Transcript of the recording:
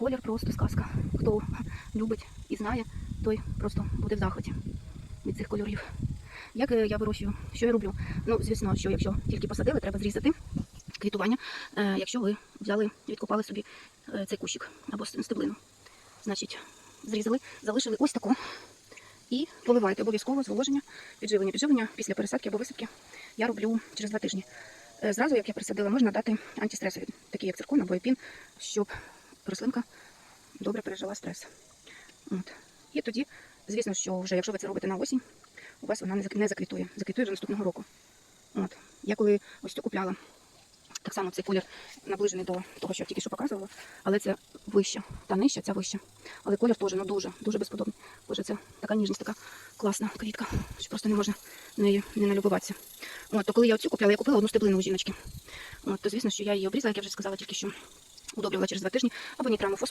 колір просто сказка. Хто любить і знає, той просто буде в захваті від цих кольорів. Як е, я вирощую? Що я роблю? Ну, звісно, що якщо тільки посадили, треба зрізати квітування. Е, якщо ви взяли, відкопали собі е, цей кущик або стеблину. Значить, зрізали, залишили ось таку. І поливайте обов'язково зволоження, підживлення. Підживлення після пересадки або висадки я роблю через два тижні. Зразу, як я присадила, можна дати антистресові, такі як циркон або епін, щоб рослинка добре пережила стрес. От. І тоді, звісно, що вже якщо ви це робите на осінь, у вас вона не зак- не заквітує. Вже наступного року. От. Я коли ось цю купляла, так само цей колір наближений до того, що я тільки що показувала, але це вища, та нижча, ця вища. Але колір теж ну, дуже, дуже безподобний. Боже, це така ніжність, така класна квітка, що просто не можна нею не налюбуватися. От, то коли я оцю купляла, я купила одну стеблину у жіночки. От, то звісно, що я її обрізала, як я вже сказала, тільки що удобрювала через два тижні або нітрамофос